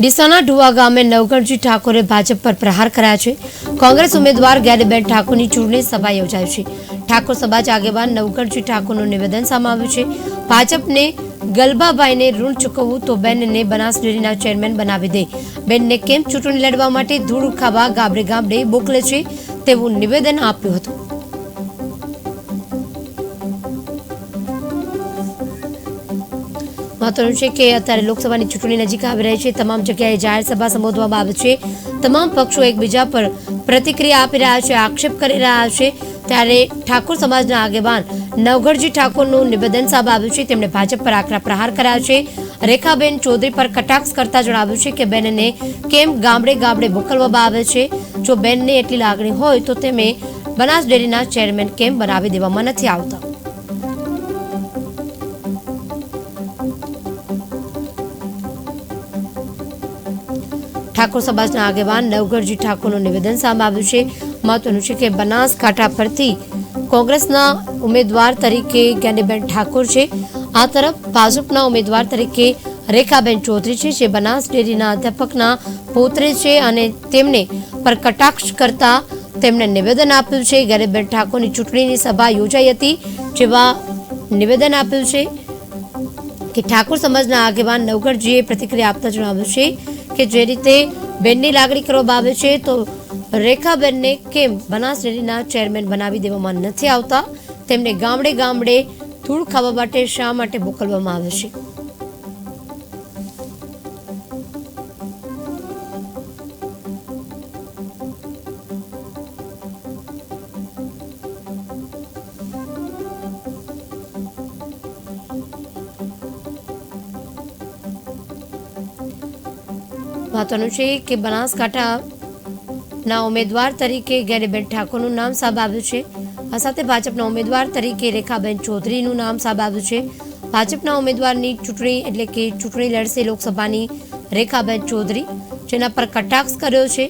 ડીસાના ઢુવા ગામે નવગણજી ઠાકોરે ભાજપ પર પ્રહાર કર્યા છે. કોંગ્રેસ ઉમેદવાર ગેરીબેન ઠાકોરની ચૂંટણી સભા યોજાઈ છે. ઠાકોર સમાજ આગેવાન નવગણજી ઠાકોરનું નિવેદન સમાવ્યું છે. ભાજપને ગલબાભાઈને ઋણ ચૂકવવું તો બેનને બનાસ ડેરીના ચેરમેન બનાવી દે. બેનને કેમ ચૂંટણી લડવા માટે ધૂળ ખાવા ગાબડે ગામડે મોકલે છે તેવું નિવેદન આપ્યું હતું. મહત્વનું છે કે અત્યારે લોકસભાની ચૂંટણી નજીક આવી રહી છે. તમામ જગ્યાએ જાહેર સભા સંબોધવામાં આવે છે. તમામ પક્ષો એકબીજા પર પ્રતિક્રિયા આપી રહ્યા છે, આક્ષેપ કરી રહ્યા છે. ત્યારે ઠાકોર સમાજના આગેવાન નવગઢજી ઠાકોરનું નિવેદન સામે આવ્યું છે. તેમણે ભાજપ પર આકરા પ્રહાર કર્યા છે. રેખાબેન ચૌધરી પર કટાક્ષ કરતા જણાવ્યું છે કે બેનને કેમ ગામડે ગામડે મોકલવામાં આવે છે? જો બેનને એટલી લાગણી હોય તો તેમે બનાસ ડેરીના ચેરમેન કેમ બનાવી દેવામાં નથી આવતા? ઠાકોર સમાજના આગેવાન નવગરજી ઠાકોરનું નિવેદન સામે આવ્યું છે. મહત્વનું છે કે બનાસકાંઠા પરથી કોંગ્રેસના ઉમેદવાર તરીકે જ્ઞાનીબેન ઠાકોર છે. આ તરફ ભાજપના ઉમેદવાર તરીકે રેખાબેન ચૌધરી છે, જે બનાસ ડેરીના અધ્યાપકના પુત્રી છે અને તેમને પર કટાક્ષ કરતા તેમણે નિવેદન આપ્યું છે. ગરીબેન ઠાકોરની ચૂંટણીની સભા યોજાઈ હતી જેવા નિવેદન આપ્યું છે કે ઠાકોર સમાજના આગેવાન નવગઢજીએ પ્રતિક્રિયા આપતા જણાવ્યું છે કે જે રીતે બેનની લાગણી કરવામાં આવે છે, તો રેખાબેનને કેમ બનાસ ડેરીના ચેરમેન બનાવી દેવામાં નથી આવતા? તેમને ગામડે ગામડે ધૂળ ખાવા માટે શા માટે મોકલવામાં આવે છે? મહત્વનું છે કે બનાસકાંઠાના ઉમેદવાર તરીકે ગેરીબેન ઠાકોરનું નામ સામે આવ્યું છે. આ સાથે ભાજપના ઉમેદવાર તરીકે રેખાબેન ચૌધરીનું નામ સામે આવ્યું છે. ભાજપના ઉમેદવારની ચૂંટણી એટલે કે ચૂંટણી લડશે લોકસભાની રેખાબેન ચૌધરી, જેના પર કટાક્ષ કર્યો છે.